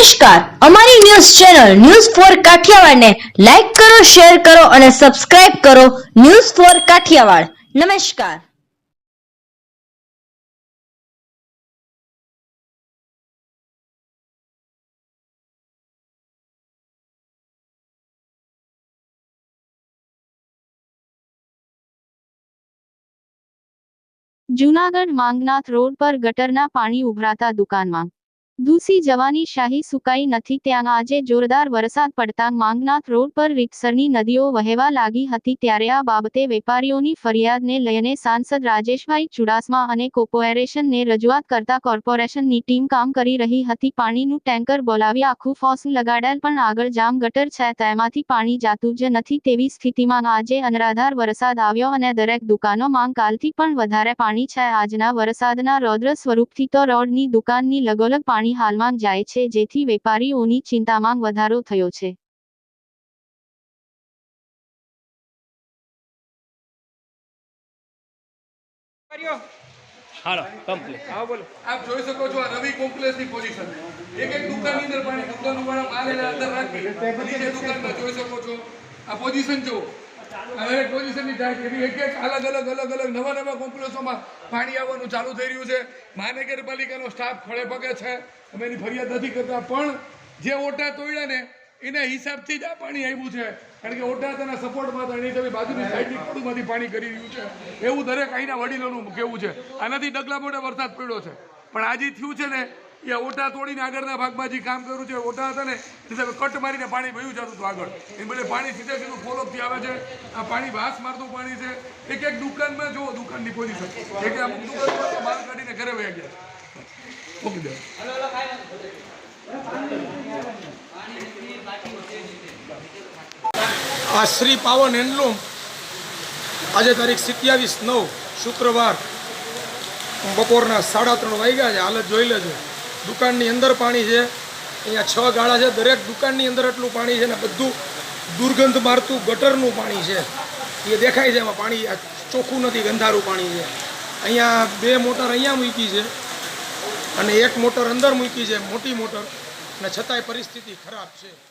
નમસ્કાર. અમારી news channel news four કાઠિયાવાડને લાઈક કરો, શેર કરો અને સબસ્ક્રાઇબ કરો ન્યૂઝ ફોર કાઠિયાવાડ. નમસ્કાર. જૂનાગઢ માંગનાથ રોડ પર ગટરના પાણી ઉભરાતા દુકાનમાં દૂસી જવાની શાહી સુકાઈ નથી, ત્યાં આજે જોરદાર વરસાદ પડતા માંગનાથ રોડ પર રીતસરની નદીઓ વહેવા લાગી હતી, ત્યારે આ બાબતે વેપારીઓની ફરિયાદને લઈને સાંસદ રાજેશભાઈ ચુડાસમા અને કોર્પોરેશનને રજૂઆત કરતા કોર્પોરેશનની ટીમ કામ કરી રહી હતી, પાણીનું ટેન્કર બોલાવી આખું ફોસ લગાડેલ પણ આગળ જામ ગટર છે, તેમાંથી પાણી જાતું જ નથી તેવી સ્થિતિમાં આજે અનરાધાર વરસાદ આવ્યો અને દરેક દુકાનો માંગ કાલથી પણ વધારે પાણી છે, આજના વરસાદના રૌદ્ર સ્વરૂપથી તો રોડની દુકાનની લગોલગ પાણી હાલમાં જાય છે જેથી વેપારીઓની ચિંતામાં વધારો થયો છે. હાલો કમ્પ્લીટ હા બોલો. આપ જોઈ શકો છો આ રવિ કોમ્પ્લેક્સની પોઝિશન એક એક દુકાનની અંદર પાણી દુકાનો વાળા માલ એને અંદર રાખી. નીચે દુકાનમાં જોઈ શકો છો આ પોઝિશન જુઓ. દરેક પોઝિશનની ટાઈપ એવી એક એક અલગ અલગ અલગ અલગ નવા નવા કોમ્પ્લેક્સોમાં પાણી આવવાનું ચાલુ થઈ રહ્યું છે. મહાનગરપાલિકાનો સ્ટાફ ખડે પગે છે. અમે એની ફરિયાદ નથી કરતા. પણ જે ઓટા તોડ્યા ને, એના હિસાબથી જ આ પાણી આવ્યું છે. કારણ કે ઓટા તેના સપોર્ટમાં હતા. એની તમે બાજુની સાઈડની પડુમાંથી પાણી કરી રહ્યું છે. એવું દરેક અહીંના વડીલોનું કહેવું છે. આનાથી ડગલા મોટે વરસાદ પડ્યો છે. પણ આજે થયું છે ને એ ઓટા તોડીને આગળના ભાગમાં જે કામ કર્યું છે ઓટા હતા ને એ કટ મારીને પાણી વયું જતું હતું આગળ. એ બધે પાણી સીધે સીધું ફોલોપથી આવે છે. આ પાણી વાસ મારતું પાણી છે. એક એક દુકાનમાં, જુઓ, દુકાનની પોઝિશન એક અમુક દુકાનમાં માલ કાઢીને ઘરે વહી ગયા. મૂકી દે. આ શ્રી પાવન હેન્ડલૂમ આજે તારીખ સિત્યાવીસ નવ શુક્રવાર. બપોરના સાડા ત્રણ વાગ્યા છે. હાલત જોઈ લેજો. દુકાનની અંદર પાણી છે. અહીંયા છ ગાળા છે. દરેક દુકાનની અંદર એટલું પાણી છે ને બધું દુર્ગંધ મારતું ગટરનું પાણી છે. એ દેખાય છે એમાં પાણી. ચોખ્ખું નથી, ગંધારું પાણી છે. અહીંયા બે મોટર અહીંયા મૂકી છે અને એક મોટર અંદર મૂકી છે, મોટી મોટર. અને છતાંય પરિસ્થિતિ ખરાબ છે.